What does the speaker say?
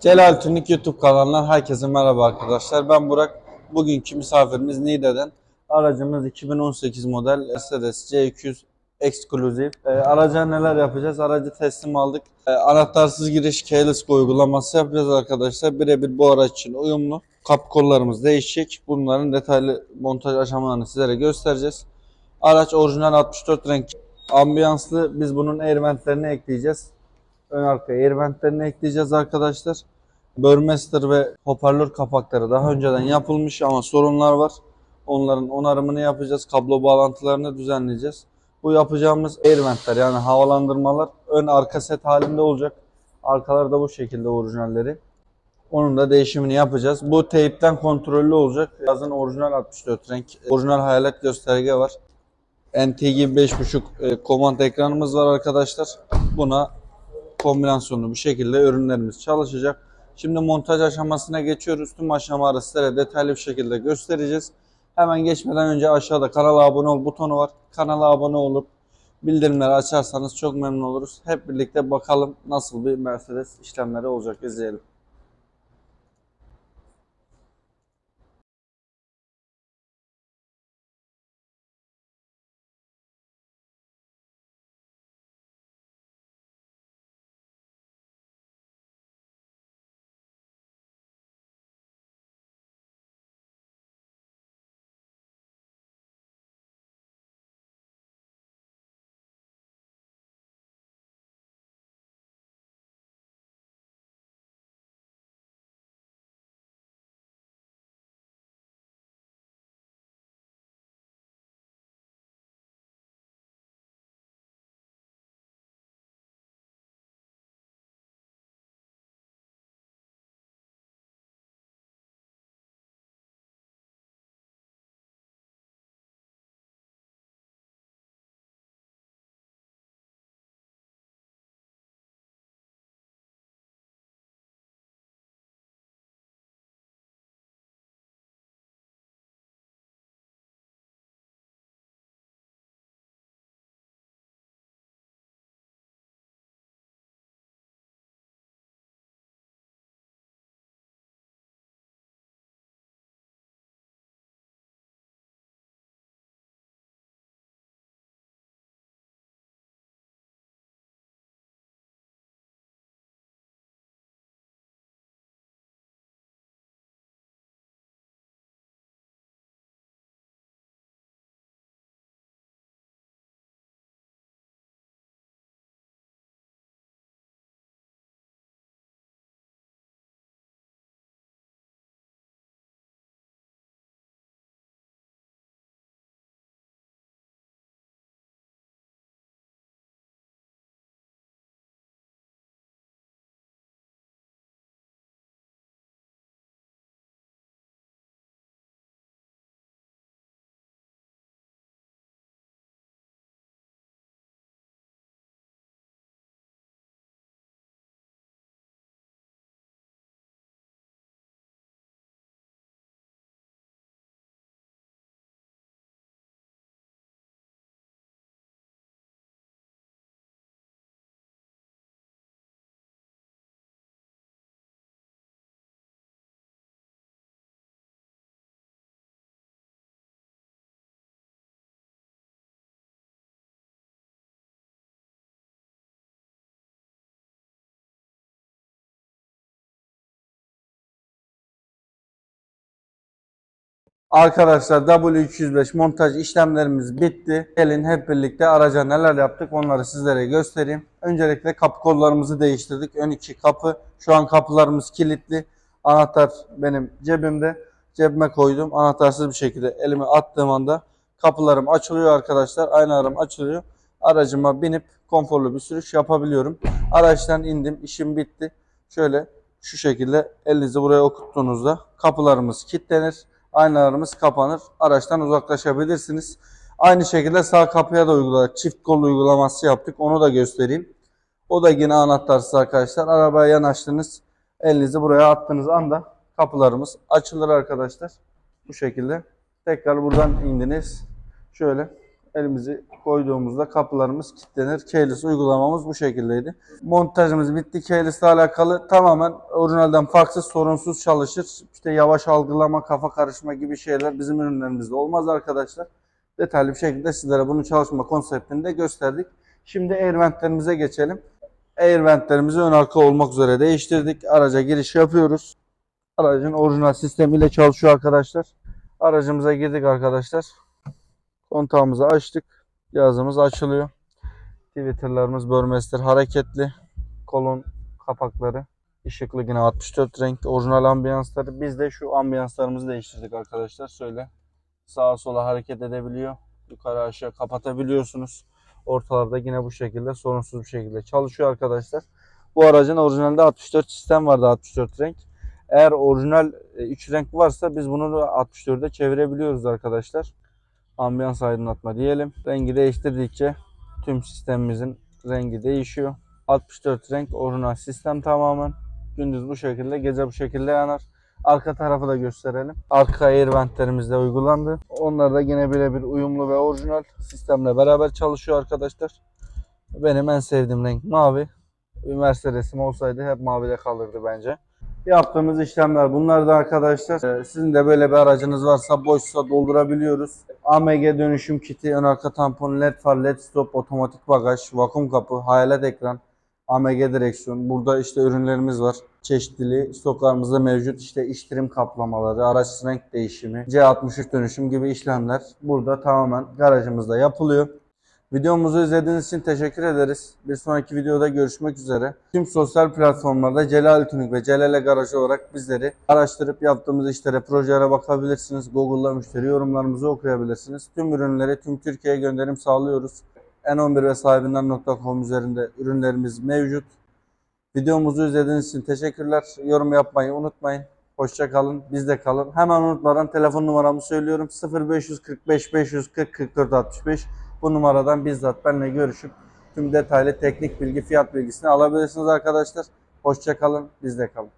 Celal Tünük YouTube kanalından herkese merhaba arkadaşlar. Ben Burak. Bugünkü misafirimiz Niğde'den. Aracımız 2018 model Mercedes C200 Exclusive. Ee, araca neler yapacağız? Aracı teslim aldık. Ee, anahtarsız giriş keyless uygulaması yapacağız arkadaşlar. Birebir bu araç için uyumlu. Kap kollarımız değişecek. Bunların detaylı montaj aşamalarını sizlere göstereceğiz. Araç orijinal 64 renk ambiyanslı. Biz bunun air ekleyeceğiz. Ön arka air ventlerini ekleyeceğiz arkadaşlar. Burmester ve hoparlör kapakları daha önceden yapılmış ama sorunlar var. Onların onarımını yapacağız. Kablo bağlantılarını düzenleyeceğiz. Bu yapacağımız air ventler yani havalandırmalar ön arka set halinde olacak. Arkalar da bu şekilde orijinalleri. Onun da değişimini yapacağız. Bu teypten kontrollü olacak. Yazın orijinal 64 renk. Orijinal hayalet gösterge var. NTG 5.5 e, komand ekranımız var arkadaşlar. Buna kombinasyonlu bir şekilde ürünlerimiz çalışacak. Şimdi montaj aşamasına geçiyoruz. Tüm aşamaları sizlere detaylı bir şekilde göstereceğiz. Hemen geçmeden önce aşağıda kanala abone ol butonu var. Kanala abone olup bildirimleri açarsanız çok memnun oluruz. Hep birlikte bakalım nasıl bir Mercedes işlemleri olacak izleyelim. Arkadaşlar W205 montaj işlemlerimiz bitti. Gelin hep birlikte araca neler yaptık onları sizlere göstereyim. Öncelikle kapı kollarımızı değiştirdik. Ön iki kapı. Şu an kapılarımız kilitli. Anahtar benim cebimde. Cebime koydum. Anahtarsız bir şekilde elime attığım anda kapılarım açılıyor arkadaşlar. Aynalarım açılıyor. Aracıma binip konforlu bir sürüş yapabiliyorum. Araçtan indim. işim bitti. Şöyle şu şekilde elinizi buraya okuttuğunuzda kapılarımız kilitlenir. Aynalarımız kapanır. Araçtan uzaklaşabilirsiniz. Aynı şekilde sağ kapıya da uyguladık. Çift kol uygulaması yaptık. Onu da göstereyim. O da yine anahtarsız arkadaşlar. Arabaya yanaştınız. Elinizi buraya attığınız anda kapılarımız açılır arkadaşlar. Bu şekilde. Tekrar buradan indiniz. Şöyle elimizi koyduğumuzda kapılarımız kilitlenir. Keyless uygulamamız bu şekildeydi. Montajımız bitti. Keyless ile alakalı tamamen orijinalden farksız, sorunsuz çalışır. İşte yavaş algılama, kafa karışma gibi şeyler bizim ürünlerimizde olmaz arkadaşlar. Detaylı bir şekilde sizlere bunun çalışma konseptini de gösterdik. Şimdi air ventlerimize geçelim. Air ventlerimizi ön arka olmak üzere değiştirdik. Araca giriş yapıyoruz. Aracın orijinal sistemiyle çalışıyor arkadaşlar. Aracımıza girdik arkadaşlar. Kontağımızı açtık. Cihazımız açılıyor. Twitter'larımız Burmester hareketli. Kolon kapakları. ışıklı yine 64 renk orijinal ambiyansları. Biz de şu ambiyanslarımızı değiştirdik arkadaşlar. Şöyle sağa sola hareket edebiliyor. Yukarı aşağı kapatabiliyorsunuz. Ortalarda yine bu şekilde sorunsuz bir şekilde çalışıyor arkadaşlar. Bu aracın orijinalde 64 sistem vardı 64 renk. Eğer orijinal 3 renk varsa biz bunu da 64'e çevirebiliyoruz arkadaşlar. Ambiyans aydınlatma diyelim. Rengi değiştirdikçe tüm sistemimizin rengi değişiyor. 64 renk orijinal sistem tamamen. Gündüz bu şekilde, gece bu şekilde yanar. Arka tarafı da gösterelim. Arka air ventlerimiz de uygulandı. Onlar da yine birebir uyumlu ve orijinal sistemle beraber çalışıyor arkadaşlar. Benim en sevdiğim renk mavi. Bir Mercedes'im olsaydı hep mavide kalırdı bence. Yaptığımız işlemler bunlar da arkadaşlar. Ee, Sizin de böyle bir aracınız varsa boşsa doldurabiliyoruz. AMG dönüşüm kiti, ön arka tampon, led far, led stop, otomatik bagaj, vakum kapı, hayalet ekran, AMG direksiyon. Burada işte ürünlerimiz var. Çeşitli stoklarımızda mevcut işte iştirim kaplamaları, araç renk değişimi, C63 dönüşüm gibi işlemler burada tamamen garajımızda yapılıyor. Videomuzu izlediğiniz için teşekkür ederiz. Bir sonraki videoda görüşmek üzere. Tüm sosyal platformlarda Celal Tuning ve Celal'e Garaj olarak bizleri araştırıp yaptığımız işlere, projelere bakabilirsiniz. Google'da müşteri yorumlarımızı okuyabilirsiniz. Tüm ürünleri tüm Türkiye'ye gönderim sağlıyoruz. N11 ve sahibinden.com üzerinde ürünlerimiz mevcut. Videomuzu izlediğiniz için teşekkürler. Yorum yapmayı unutmayın. Hoşça kalın, bizde kalın. Hemen unutmadan telefon numaramı söylüyorum. 0545 540 44 65. Bu numaradan bizzat benimle görüşüp tüm detaylı teknik bilgi, fiyat bilgisini alabilirsiniz arkadaşlar. Hoşça kalın, bizde kalın.